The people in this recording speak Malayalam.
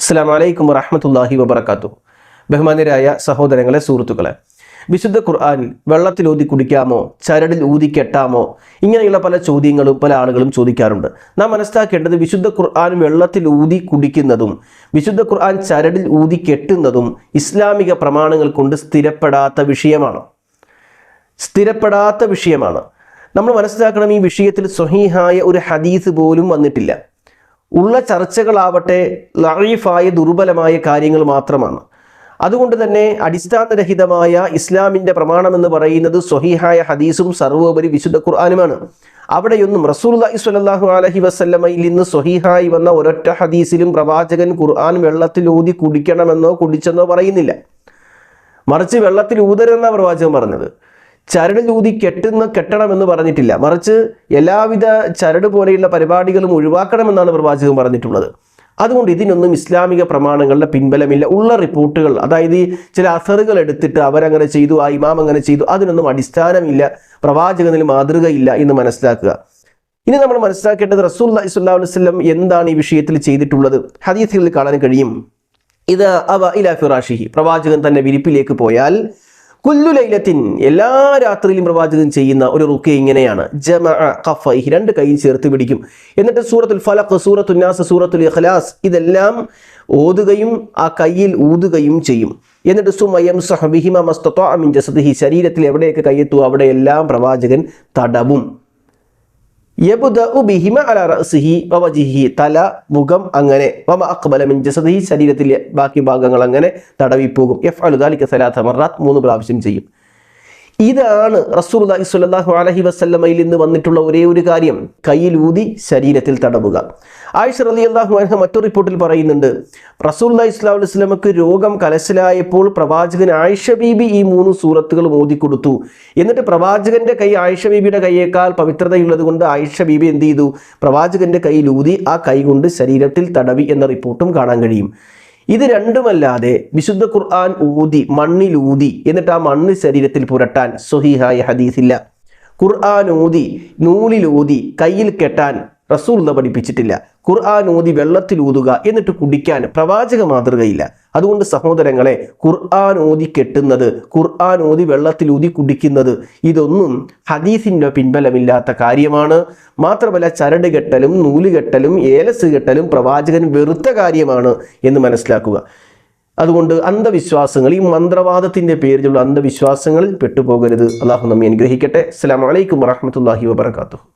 അസ്സാം വലൈക്കും വറഹമത്തല്ലാഹി വബർക്കാത്തു ബഹുമാനരായ സഹോദരങ്ങളെ സുഹൃത്തുക്കളെ വിശുദ്ധ ഖുർആൻ വെള്ളത്തിൽ ഊതി കുടിക്കാമോ? ചരടിൽ ഊതി കെട്ടാമോ? ഇങ്ങനെയുള്ള പല ചോദ്യങ്ങളും പല ആളുകളും ചോദിക്കാറുണ്ട്. നാം മനസ്സിലാക്കേണ്ടത് വിശുദ്ധ ഖുർആൻ വെള്ളത്തിൽ ഊതി കുടിക്കുന്നതും വിശുദ്ധ ഖുർആൻ ചരടിൽ ഊതി കെട്ടുന്നതും ഇസ്ലാമിക പ്രമാണങ്ങൾ കൊണ്ട് സ്ഥിരപ്പെടാത്ത വിഷയമാണ്. സ്ഥിരപ്പെടാത്ത വിഷയമാണ്. നമ്മൾ മനസ്സിലാക്കണം ഈ വിഷയത്തിൽ സ്വഹീഹായ ഒരു ഹദീസ് പോലും വന്നിട്ടില്ല. ഉള്ള ചർച്ചകളാവട്ടെ ലൈഫായ ദുർബലമായ കാര്യങ്ങൾ മാത്രമാണ്. അതുകൊണ്ട് തന്നെ അടിസ്ഥാനരഹിതമായ ഇസ്ലാമിന്റെ പ്രമാണമെന്ന് പറയുന്നത് സ്വഹീഹായ ഹദീസും സർവോപരി വിശുദ്ധ ഖുർആാനുമാണ്. അവിടെയൊന്നും റസൂല്ലി സ്വല്ലല്ലാഹു അലഹി വസല്ലമയിൽ നിന്ന് സ്വഹീഹായി വന്ന ഒരൊറ്റ ഹദീസിലും പ്രവാചകൻ ഖുർആൻ വെള്ളത്തിൽ ഊതി കുടിക്കണമെന്നോ കുടിച്ചെന്നോ പറയുന്നില്ല. മറിച്ച് വെള്ളത്തിൽ ഊതരെന്നാണ് പ്രവാചകൻ പറഞ്ഞത്. ചരട് ഊതി കെട്ടുന്ന കെട്ടണമെന്ന് പറഞ്ഞിട്ടില്ല. മറിച്ച് എല്ലാവിധ ചരട് പോലെയുള്ള പരിപാടികളും ഒഴിവാക്കണമെന്നാണ് പ്രവാചകൻ പറഞ്ഞിട്ടുള്ളത്. അതുകൊണ്ട് ഇതിനൊന്നും ഇസ്ലാമിക പ്രമാണങ്ങളുടെ പിൻബലമില്ല. ഉള്ള റിപ്പോർട്ടുകൾ അതായത് ചില അസറുകൾ എടുത്തിട്ട് അവരങ്ങനെ ചെയ്തു ആ ഇമാം അങ്ങനെ ചെയ്തു അതിനൊന്നും അടിസ്ഥാനമില്ല. പ്രവാചകനിൽ മാതൃകയില്ല എന്ന് മനസ്സിലാക്കുക. ഇനി നമ്മൾ മനസ്സിലാക്കേണ്ടത് റസൂൽ അലൈഹി വസല്ലം എന്താണ് ഈ വിഷയത്തിൽ ചെയ്തിട്ടുള്ളത്? ഹദീസുകളിൽ കാണാൻ കഴിയും. ഇത് അവ ഇലാ ഫിറാഷിഹി. പ്രവാചകൻ തന്റെ വിരിപ്പിലേക്ക് പോയാൽ കുല്ലു ലൈലത്തിൻ എല്ലാ രാത്രിയിലും പ്രവാചകൻ ചെയ്യുന്ന ഒരു റുക്ക് ഇങ്ങനെയാണ്. ജമ ഖഫൈഹി രണ്ട് കൈ ചേർത്ത് പിടിക്കും. എന്നിട്ട് സൂറത്തുൽ ഫലഖ് സൂറത്തുൽ നാസ് സൂറത്തുൽ ഇഖ്ലാസ് ഇതെല്ലാം ഓതുകയും ആ കയ്യിൽ ഊതുകയും ചെയ്യും. എന്നിട്ട് സുമയം സഹബിഹിമ മസ്തത്വ ജസദ് ജസദിഹി ശരീരത്തിൽ എവിടെയൊക്കെ കയ്യെത്തുമോ അവിടെയെല്ലാം പ്രവാചകൻ തടവും. തല മുഖം അങ്ങനെ. ശരീരത്തിലെ ബാക്കി ഭാഗങ്ങൾ അങ്ങനെ തടവിപ്പോകും. സലാത്ത മൂന്ന് പ്രാവശ്യം ചെയ്യും. ഇതാണ് റസൂലുള്ളാഹി സ്വല്ലല്ലാഹു അലഹി വസല്ലമയിൽ നിന്ന് വന്നിട്ടുള്ള ഒരേ ഒരു കാര്യം. കയ്യിൽ ഊതി ശരീരത്തിൽ തടവുക. ആയിഷ അള്ളാഹു അലഹ മറ്റൊരു റിപ്പോർട്ടിൽ പറയുന്നുണ്ട് സ്വല്ലല്ലാഹു അലൈഹി വസല്ലമക്ക് രോഗം കലശലായപ്പോൾ പ്രവാചകൻ ആയിഷ ബീബി ഈ മൂന്ന് സൂറത്തുകൾ കൊടുത്തു. എന്നിട്ട് പ്രവാചകന്റെ കൈ ആയിഷ ബീബിയുടെ കൈയേക്കാൾ പവിത്രതയുള്ളത് കൊണ്ട് ആയിഷ ബീബി എന്ത് ചെയ്തു? പ്രവാചകന്റെ കയ്യിൽ ഊതി ആ കൈ കൊണ്ട് ശരീരത്തിൽ തടവി എന്ന റിപ്പോർട്ടും കാണാൻ കഴിയും. ഇത് രണ്ടുമല്ലാതെ വിശുദ്ധ ഖുർആൻ ഊതി മണ്ണിൽ ഊതി എന്നിട്ട് ആ മണ്ണ് ശരീരത്തിൽ പുരട്ടാൻ സ്വഹീഹായ ഹദീസില്ല. ഖുർആൻ ഊതി നൂലിൽ ഊതി കയ്യിൽ കെട്ടാൻ റസൂൽ പഠിപ്പിച്ചിട്ടില്ല. ഖുർആൻ ഊതി വെള്ളത്തിൽ ഊതുക എന്നിട്ട് കുടിക്കാൻ പ്രവാചക മാതൃകയില്ല. അതുകൊണ്ട് സഹോദരങ്ങളെ ഖുർആൻ ഓതി കെട്ടുന്നത് ഖുർആൻ ഓതി വെള്ളത്തിൽ ഊതി കുടിക്കുന്നത് ഇതൊന്നും ഹദീസിന്റെ പിൻബലമില്ലാത്ത കാര്യമാണ്. മാത്രമല്ല ചരട് കെട്ടലും നൂൽ കെട്ടലും ഏലസ് കെട്ടലും പ്രവാചകൻ വെറുത്ത കാര്യമാണ് എന്ന് മനസ്സിലാക്കുക. അതുകൊണ്ട് അന്ധവിശ്വാസങ്ങൾ ഈ മന്ത്രവാദത്തിന്റെ പേരിലുള്ള അന്ധവിശ്വാസങ്ങളിൽ പെട്ടുപോകരുത്. അള്ളാഹു നമ്മെ അനുഗ്രഹിക്കട്ടെ. അസ്സാം വലൈക്കും വറഹമത്തല്ലാഹി വാബർക്കാത്തു